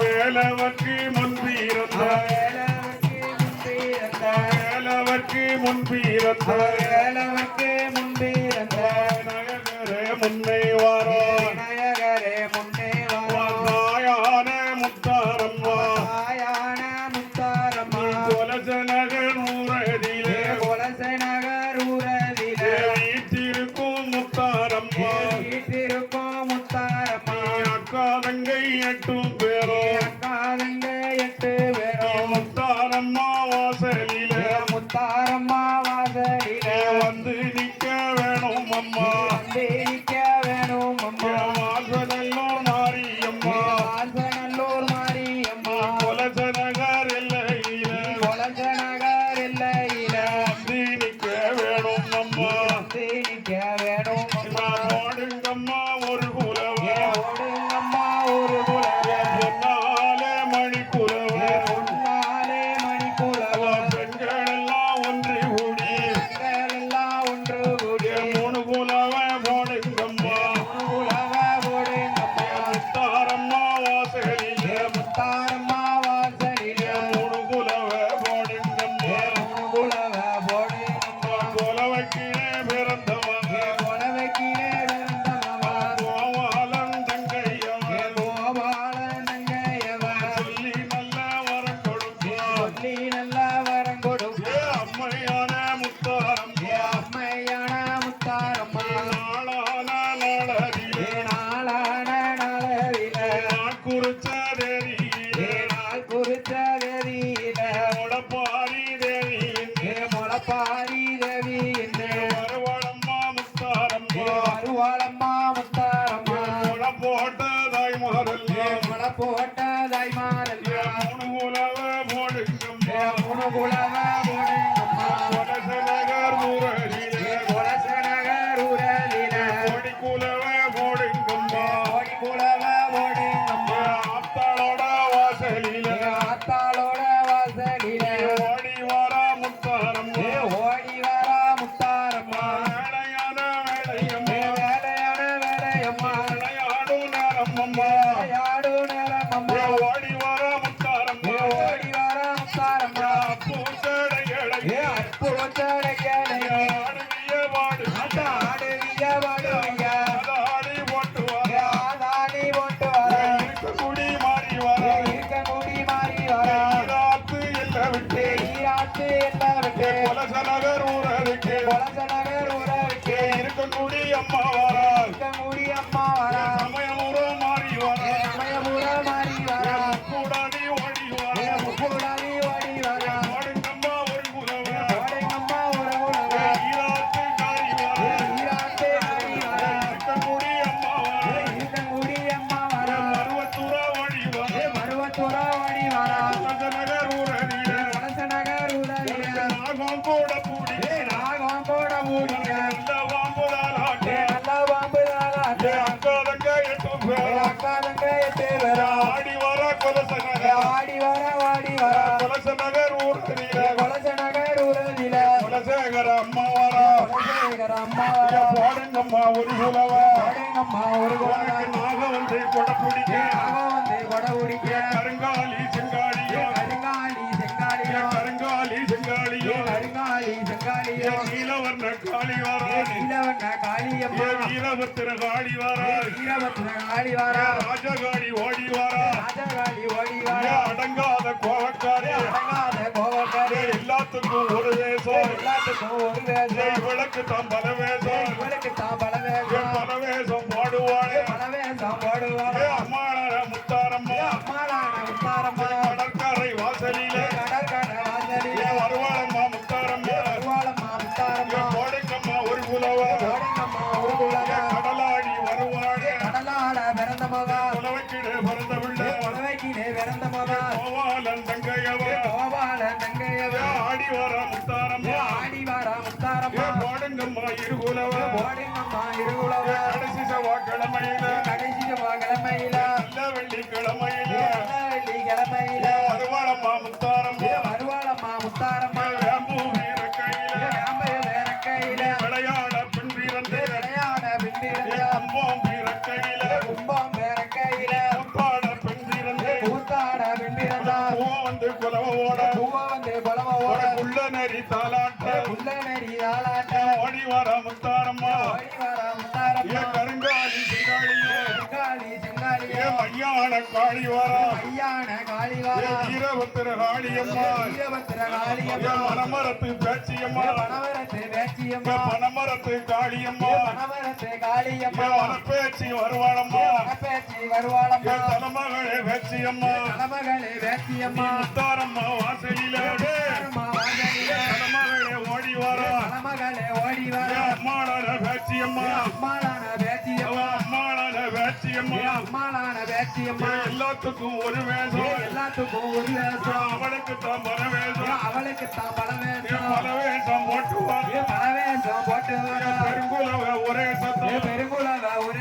வேலவர்க்கு முன்பிருந்த வேலவர்க்கு முன்பிருந்த வேலவர்க்கு முன்பிருந்த நகர முன்னை வாரோ. I'm not a முத்தாரம் அம்மா ஓடி வர முத்தாரம் ஓடி வர முத்தாரம் பூசடை ஏழை பூசடை ஏழை ஆடுவிய வாடு ஆடுவிய வாடுவிய ஆடி போட்டு வர அம்மா வரா அம்மா வரா பாடுங்கம்மா ஒரு குலவா? பாடுங்கம்மா ஒரு குலவா. நாக வந்து கொடை பிடிக்க நாக வந்து கொடை பிடிக்க கருங்காலி செங்காலியோ. கருங்காலி செங்காலியோ. கருங்காலி செங்காலியோ. கருங்காலி செங்காலியோ. நீலவர்ண காளி நீலவர்ண காளியம்மா. நீலவர்த்தன காளி வாரா நீலவர்த்தன ராஜக கிழமையில கிழமையில மறுவாழம்மா முத்தாரம். மறுவாழம்மா முத்தாரம்மா வேற கையில. வேற கையில. விளையாட பின் வீரன் விளையாட பின் வீரன் அம்போம் வீர கையில. கும்பம் வேற கையில. உப்பாட பின் முத்தாரம்மா. கருங்கா மையான காளி வரா ஐயான காளிவாரா வீரபத்திர காளியம்மா. வீரபத்திர காளியம்மா. மனமரத்து பேச்சியம்மா. பனவரத்து வேச்சியம்மா பனமரத்து காளியம்மா. பனவரத்து காளியம்மா. மனப்பேச்சி வருவாளம்மா. மனப்பேச்சி வருவாளம்மா. தலைமகளே பேச்சியம்மா. தலைமகளே வேச்சியம்மா முத்தாரம்மா வாசலில. தலைமகளே ஓடி வரா தலைமகளே ஓடி வர பேச்சியம்மா. வேச்சியம்மா பேச்சியம்மா அம்மாளான வேச்சியம்மா எல்லாத்துக்கும் ஒரு வேஷம் எல்லாத்துக்கும் ஒரு வேஷம் அவளுக்கு தான் பல வேஷம் அவளுக்கு தான் பல வேஷம் பல வேஷம் போட்டு வா பல வேஷம் போட்டு வர பெருங்குலவ ஒரே சத்தம். பெருங்குலவ ஒரே